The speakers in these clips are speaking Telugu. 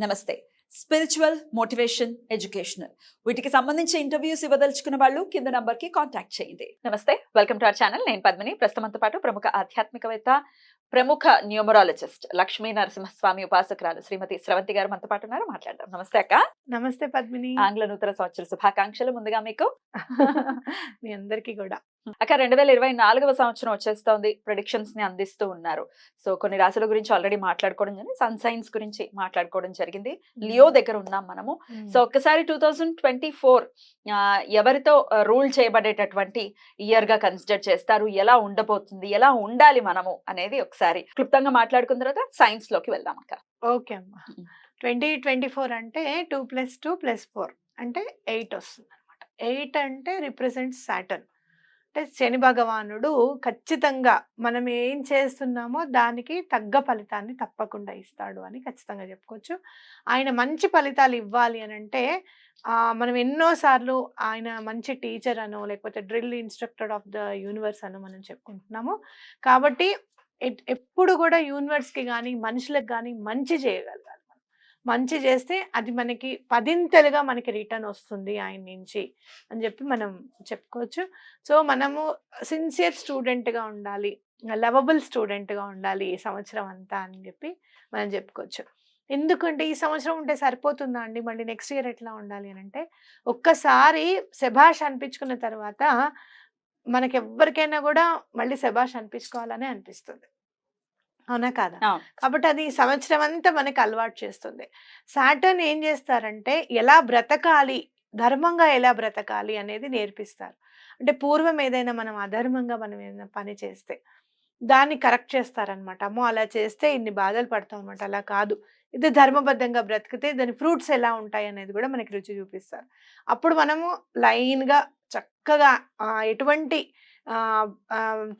నమస్తే. స్పిరిచువల్ మోటివేషన్ ఎడ్యుకేషనల్ వీటికి సంబంధించి ఇంటర్వ్యూస్ ఇవ్వదలుచుకున్న వాళ్ళు కింద నంబర్కి కాంటాక్ట్ చేయండి. నమస్తే. వెల్కమ్ టు అవర్ ఛానల్ నేను పద్మిని. ప్రస్తుతంతో పాటు ప్రముఖ ఆధ్యాత్మికవేత్త ప్రముఖ న్యూమరాలజిస్ట్ లక్ష్మీ నరసింహస్వామి ఉపాసకురాలు శ్రీమతి స్రవంతి గారు మనతో పాటు ఉన్నారు. మాట్లాడదాం. నమస్తే అక్క. నమస్తే పద్మిని. ఆంగ్ల నూతన సంవత్సర శుభాకాంక్షలు ముందుగా మీకు. మీ అందరికీ కూడా. అక్క రెండు వేల ఇరవై నాలుగవ సంవత్సరం వచ్చేస్తోంది. ప్రొడిక్షన్స్ని అందిస్తూ ఉన్నారు. సో కొన్ని రాశుల గురించి ఆల్రెడీ మాట్లాడుకోవడం జరిగింది. సన్ సైన్స్ గురించి మాట్లాడుకోవడం జరిగింది. లియో దగ్గర ఉన్నాం మనము. సో ఒక్కసారి టూ థౌజండ్ ట్వంటీ ఫోర్ ఎవరితో రూల్ చేయబడేటటువంటి ఇయర్గా కన్సిడర్ చేస్తారు? ఎలా ఉండబోతుంది? ఎలా ఉండాలి మనము? అనేది ఒకసారి క్లుప్తంగా మాట్లాడుకున్న తర్వాత సైన్స్లోకి వెళ్దాం అక్క. ఓకే అమ్మా. మ్మ్. ట్వంటీ ట్వంటీ ఫోర్ అంటే two plus two plus four అంటే ఎయిట్ వస్తుంది అనమాట ఎయిట్ అంటే రిప్రజెంట్ సాటర్న్ అంటే శని భగవానుడు ఖచ్చితంగా మనం ఏం చేస్తున్నామో దానికి తగ్గ ఫలితాన్ని తప్పకుండా ఇస్తాడు అని ఖచ్చితంగా చెప్పుకోవచ్చు. ఆయన మంచి ఫలితాలు ఇవ్వాలి అని అంటే మనం ఎన్నోసార్లు ఆయన మంచి టీచర్ అనో లేకపోతే drill instructor of the universe అనో మనం చెప్పుకుంటున్నాము. కాబట్టి ఎప్పుడు కూడా యూనివర్స్కి కానీ మనుషులకు కానీ మంచి చేయగలగాలి. మంచి చేస్తే అది మనకి పదింతలుగా మనకి రిటర్న్ వస్తుంది ఆయన నుంచి అని చెప్పి మనం చెప్పుకోవచ్చు. సో మనము సిన్సియర్ స్టూడెంట్గా ఉండాలి లవబుల్ స్టూడెంట్గా ఉండాలి ఈ సంవత్సరం అంతా అని చెప్పి మనం చెప్పుకోవచ్చు. ఎందుకంటే ఈ సంవత్సరం ఉంటే సరిపోతుందా అండి? మళ్ళీ నెక్స్ట్ ఇయర్ ఎట్లా ఉండాలి అని అంటే ఒక్కసారి శభాష్ అనిపించుకున్న తర్వాత మనకి ఎవరికైనా కూడా మళ్ళీ శభాష్ అనిపించుకోవాలనే అనిపిస్తుంది. అవునా కాదా. కాబట్టి అది సంవత్సరం అంతా మనకి అలవాటు చేస్తుంది. సాటర్న్ ఏం చేస్తారంటే ఎలా బ్రతకాలి ధర్మంగా ఎలా బ్రతకాలి అనేది నేర్పిస్తారు. అంటే పూర్వం ఏదైనా మనం అధర్మంగా మనం ఏదైనా పని చేస్తే దాన్ని కరెక్ట్ చేస్తారనమాట. అమ్మో అలా చేస్తే ఇన్ని బాధలు పడతాం అనమాట అలా కాదు. ఇది ధర్మబద్ధంగా బ్రతికితే దాని ఫ్రూట్స్ ఎలా ఉంటాయి అనేది కూడా మనకి రుచి చూపిస్తారు. అప్పుడు మనము లైన్గా చక్కగా ఎటువంటి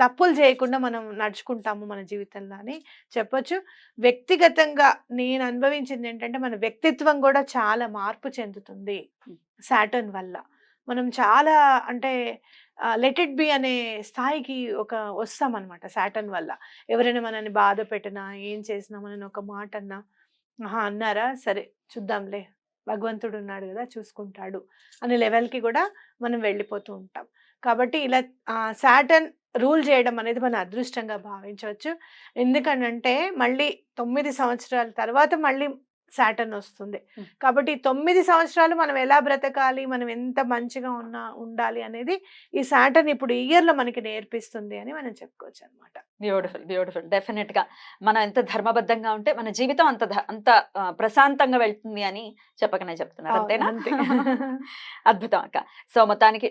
తప్పులు చేయకుండా మనం నడుచుకుంటాము మన జీవితంలో అని చెప్పొచ్చు. వ్యక్తిగతంగా నేను అనుభవించింది ఏంటంటే మన వ్యక్తిత్వం కూడా చాలా మార్పు చెందుతుంది. సాటర్న్ వల్ల. మనం చాలా అంటే లెట్ ఇట్ బి అనే స్థాయికి ఒక వస్తాం అనమాట సాటర్న్ వల్ల. ఎవరైనా మనల్ని బాధ పెట్టినా ఏం చేసినా మనని ఒక మాట అన్నా అన్నారా? సరే చూద్దాంలే. భగవంతుడు ఉన్నాడు కదా చూసుకుంటాడు అనే లెవెల్కి కూడా మనం వెళ్ళిపోతూ ఉంటాం. కాబట్టి ఇలా సాటర్న్ రూల్ చేయడం అనేది మన అదృష్టంగా భావించవచ్చు. ఎందుకనంటే మళ్ళీ తొమ్మిది సంవత్సరాల తర్వాత మళ్ళీ సాటర్న్ వస్తుంది. కాబట్టి తొమ్మిది సంవత్సరాలు మనం ఎలా బ్రతకాలి మనం ఎంత మంచిగా ఉన్నా ఉండాలి అనేది ఈ సాటర్న్ ఇప్పుడు ఈ ఇయర్లో మనకి నేర్పిస్తుంది అని మనం చెప్పుకోవచ్చు అనమాట బ్యూటిఫుల్ బ్యూటిఫుల్. డెఫినెట్గా మనం ఎంత ధర్మబద్ధంగా ఉంటే మన జీవితం అంత అంత ప్రశాంతంగా వెళ్తుంది అని చెప్పకనే చెప్తున్నారు. అంతేనా? అంతే. అద్భుతం అక్క. సో మొత్తానికి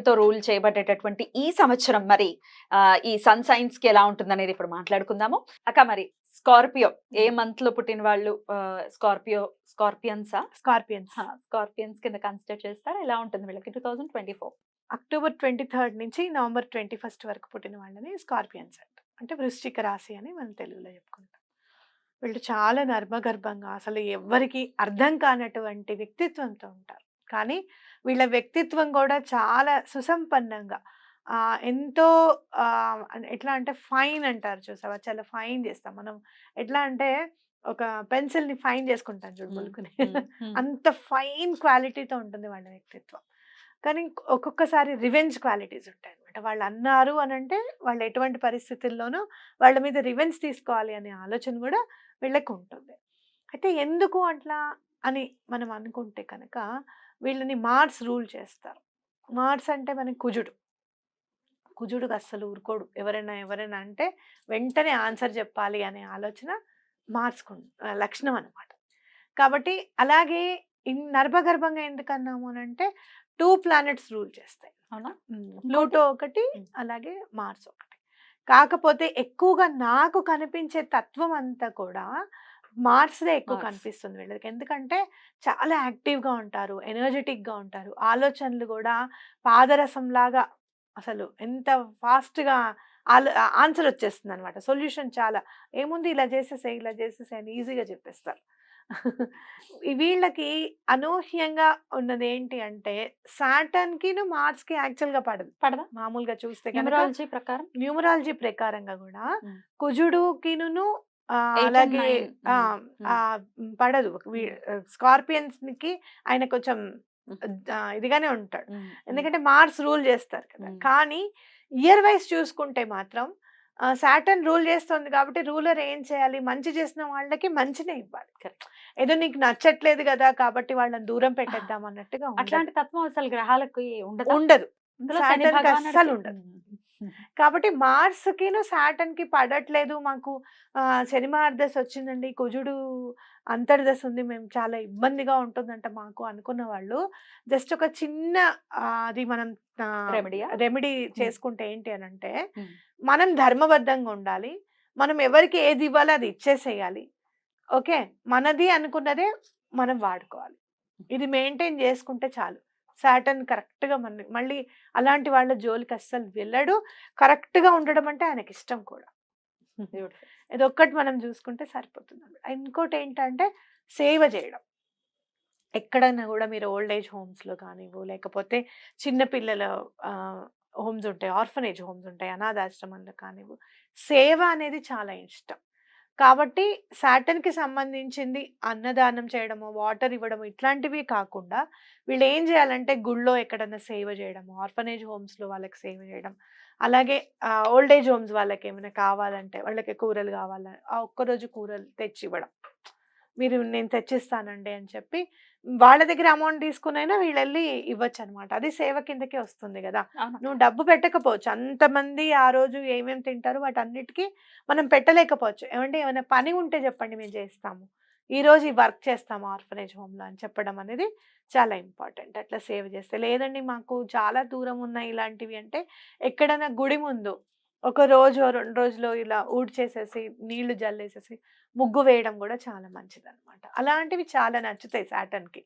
తో రూల్ చేయబడేటటువంటి ఈ సంవత్సరం మరి ఆ, ఈ సన్ సైన్స్కి ఎలా ఉంటుంది అనేది ఇప్పుడు మాట్లాడుకుందాము. అక్క మరి స్కార్పియో ఏ మంత్లో పుట్టిన వాళ్ళు స్కార్పియో స్కార్పియన్సా? స్కార్పియన్స్. స్కార్పియన్స్ కింద కన్సిడర్ చేస్తారా? ఎలా ఉంటుంది వీళ్ళకి? Two thousand twenty four. October twenty third నుంచి నవంబర్ ట్వంటీ ఫస్ట్ వరకు పుట్టిన వాళ్ళని స్కార్పియన్స్ అంట. అంటే వృశ్చిక రాశి అని మనం తెలుగులో చెప్పుకుంటాం. వీళ్ళు చాలా నర్మగర్భంగా అసలు ఎవ్వరికి అర్థం కానటువంటి వ్యక్తిత్వంతో ఉంటారు. కానీ వీళ్ళ వ్యక్తిత్వం కూడా చాలా సుసంపన్నంగా ఎంతో ఎట్లా అంటే ఫైన్ అంటారు చూసావా? చాలా ఫైన్ చేస్తాం మనం. ఎట్లా అంటే ఒక పెన్సిల్ని ఫైన్ చేసుకుంటాం చూడు. ములుకుని. అంత ఫైన్ క్వాలిటీతో ఉంటుంది వాళ్ళ వ్యక్తిత్వం. కానీ ఒక్కొక్కసారి రివెంజ్ క్వాలిటీస్ ఉంటాయి అనమాట వాళ్ళు అన్నారు అని అంటే వాళ్ళు ఎటువంటి పరిస్థితుల్లోనూ వాళ్ళ మీద రివెంజ్ తీసుకోవాలి అనే ఆలోచన కూడా వీళ్ళకి ఉంటుంది. అయితే ఎందుకు అట్లా అని మనం అనుకుంటే కనుక వీళ్ళని మార్స్ రూల్ చేస్తారు. మార్స్ అంటే మనకి కుజుడు. కుజుడుకు అస్సలు ఊరుకోడు. ఎవరైనా ఎవరైనా అంటే వెంటనే ఆన్సర్ చెప్పాలి అనే ఆలోచన మార్స్కు లక్షణం అన్నమాట. కాబట్టి అలాగే ఇన్ నర్భగర్భంగా ఎందుకు అన్నాము అని అంటే టూ ప్లానెట్స్ రూల్ చేస్తాయి. అవునా? ప్లూటో ఒకటి. అలాగే మార్స్ ఒకటి. కాకపోతే ఎక్కువగా నాకు కనిపించే తత్వం అంతా కూడా మార్స్దే ఎక్కువ. కనిపిస్తుంది వీళ్ళకి. ఎందుకంటే చాలా యాక్టివ్గా ఉంటారు ఎనర్జెటిక్గా ఉంటారు. ఆలోచనలు కూడా పాదరసం లాగా అసలు ఎంత ఫాస్ట్గా ఆలో ఆన్సర్ వచ్చేస్తుంది అనమాట సొల్యూషన్ చాలా. ఏముంది ఇలా చేసేసే ఇలా చేసేసే అని ఈజీగా చెప్పేస్తారు. వీళ్ళకి అనూహ్యంగా ఉన్నది ఏంటి అంటే సాటర్న్ కిను మార్స్కి యాక్చువల్గా పడదు. పడదా? మామూలుగా చూస్తే న్యూమరాలజీ ప్రకారం? న్యూమరాలజీ ప్రకారంగా కూడా. కుజుడు కిను అలాగే పడదు. స్కార్పియన్స్కి ఆయన కొంచెం ఇదిగానే ఉంటాడు ఎందుకంటే మార్స్ రూల్ చేస్తారు కదా. కానీ ఇయర్ వైజ్ చూసుకుంటే మాత్రం సాటర్న్ రూల్ చేస్తుంది కాబట్టి రూలర్ ఏం చేయాలి మంచి చేసిన వాళ్ళకి మంచినే ఇవ్వాలి. ఏదో నీకు నచ్చట్లేదు కదా కాబట్టి వాళ్ళని దూరం పెట్టేద్దాం అన్నట్టుగా. అట్లాంటి తత్వం అసలు గ్రహాలకు ఉండదు ఉండదు అస్సలు ఉండదు. కాబట్టి మార్స్ కిను సాటర్న్కి పడట్లేదు మాకు. శని మహర్దశ వచ్చిందండి. కుజుడు అంతర్దశ ఉంది. మేము చాలా ఇబ్బందిగా ఉంటుందంట మాకు అనుకున్న వాళ్ళు. జస్ట్ ఒక చిన్న అది మనం? రెమెడీ చేసుకుంటే ఏంటి అని అంటే. మనం ధర్మబద్ధంగా ఉండాలి. మనం ఎవరికి ఏది ఇవ్వాలో అది ఇచ్చేసేయాలి. ఓకే? మనది అనుకున్నదే మనం వాడుకోవాలి. ఇది మెయింటైన్ చేసుకుంటే చాలు. సాటర్న్ కరెక్ట్గా మన మళ్ళీ అలాంటి వాళ్ళ జోలికి అస్సలు వెళ్ళడు కరెక్ట్గా ఉండడం అంటే ఆయనకి ఇష్టం కూడా. ఇది ఒక్కటి మనం చూసుకుంటే సరిపోతుంది. ఇంకోటి ఏంటంటే సేవ చేయడం ఎక్కడైనా కూడా మీరు ఓల్డ్ ఏజ్ హోమ్స్లో కానివ్వు లేకపోతే చిన్నపిల్లల హోమ్స్ ఉంటాయి ఆర్ఫనేజ్ హోమ్స్ ఉంటాయి అనాథాశ్రమంలో కానివ్వు సేవ అనేది చాలా ఇష్టం కాబట్టి సాటన్కి సంబంధించింది అన్నదానం చేయడము వాటర్ ఇవ్వడము ఇట్లాంటివి కాకుండా వీళ్ళు ఏం చేయాలంటే గుళ్ళో ఎక్కడన్నా సేవ చేయడము ఆర్ఫనేజ్ హోమ్స్లో వాళ్ళకి సేవ చేయడం అలాగే ఓల్డ్ ఏజ్ హోమ్స్ వాళ్ళకి ఏమైనా కావాలంటే వాళ్ళకి కూరలు కావాలని ఒక్కరోజు కూరలు తెచ్చి ఇవ్వడం మీరు నేను తెచ్చిస్తానండి అని చెప్పి వాళ్ళ దగ్గర అమౌంట్ తీసుకునైనా వీళ్ళు వెళ్ళి ఇవ్వచ్చు అనమాట అది సేవ కిందకే వస్తుంది కదా. నువ్వు డబ్బు పెట్టకపోవచ్చు. అంతమంది ఆ రోజు ఏమేమి తింటారు వాటన్నిటికీ మనం పెట్టలేకపోవచ్చు. ఏమంటే ఏమైనా పని ఉంటే చెప్పండి మేము చేస్తాము. ఈ రోజు ఈ వర్క్ చేస్తాము ఆర్ఫనేజ్ హోమ్లో అని చెప్పడం అనేది చాలా ఇంపార్టెంట్. అట్లా సేవ్ చేస్తే. లేదండి మాకు చాలా దూరం ఉన్నాయి ఇలాంటివి అంటే ఎక్కడైనా గుడి ముందు ఒక రోజు రెండు రోజులు ఇలా ఊడ్చేసేసి నీళ్ళు జల్లేసేసి ముగ్గు వేయడం కూడా చాలా మంచిది అనమాట అలాంటివి చాలా నచ్చుతాయి సాటర్న్కి.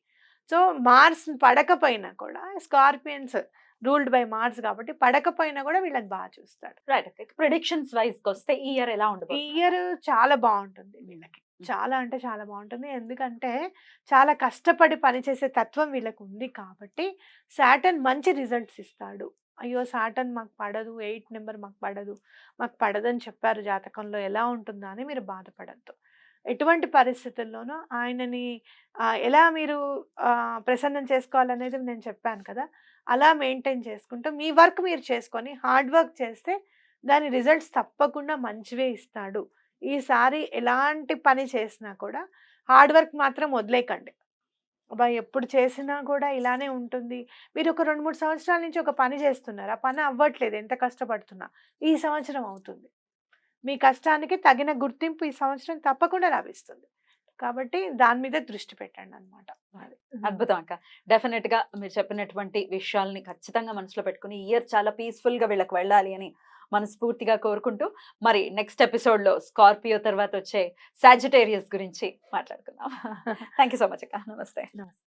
సో మార్స్ పడకపోయినా కూడా స్కార్పియన్స్ రూల్డ్ బై మార్స్ కాబట్టి పడకపోయినా కూడా వీళ్ళని బాగా చూస్తాడు. రైట్ ప్రిడిక్షన్స్ వైజ్ వస్తే ఈ ఇయర్ ఎలా ఈ ఉండబోతుంది? ఇయర్ చాలా బాగుంటుంది వీళ్ళకి. చాలా అంటే చాలా బాగుంటుంది. ఎందుకంటే చాలా కష్టపడి పనిచేసే తత్వం వీళ్ళకి ఉంది కాబట్టి సాటర్న్ మంచి రిజల్ట్స్ ఇస్తాడు. అయ్యో! సాటన్ మాకు పడదు ఎయిట్ నెంబర్ మాకు పడదు మాకు పడదని చెప్పారు జాతకంలో ఎలా ఉంటుందా అని మీరు బాధపడద్దు. ఎటువంటి పరిస్థితుల్లోనూ ఆయనని ఎలా మీరు ప్రసన్నం చేసుకోవాలనేది నేను చెప్పాను కదా అలా మెయింటైన్ చేసుకుంటూ మీ వర్క్ మీరు చేసుకొని హార్డ్ వర్క్ చేస్తే దాని రిజల్ట్స్ తప్పకుండా మంచివే ఇస్తాడు. ఈసారి ఎలాంటి పని చేసినా కూడా హార్డ్ వర్క్ మాత్రం వదిలేకండి. అబ్బా ఎప్పుడు చేసినా కూడా ఇలానే ఉంటుంది. మీరు ఒక రెండు మూడు సంవత్సరాల నుంచి ఒక పని చేస్తున్నారు. ఆ పని అవ్వట్లేదు. ఎంత కష్టపడుతున్నా. ఈ సంవత్సరం అవుతుంది. మీ కష్టానికి తగిన గుర్తింపు ఈ సంవత్సరం తప్పకుండా లభిస్తుంది. కాబట్టి దాని మీద దృష్టి పెట్టండి అనమాట అద్భుతం అక్క. డెఫినెట్గా మీరు చెప్పినటువంటి విషయాల్ని ఖచ్చితంగా మనసులో పెట్టుకుని ఇయర్ చాలా పీస్ఫుల్గా వీళ్ళకి వెళ్ళాలి అని మనస్ఫూర్తిగా కోరుకుంటూ మరి నెక్స్ట్ ఎపిసోడ్లో స్కార్పియో తర్వాత వచ్చే సాజిటేరియస్ గురించి మాట్లాడుకుందాం. థ్యాంక్ యూ సో మచ్ అక్క. నమస్తే. నమస్తే.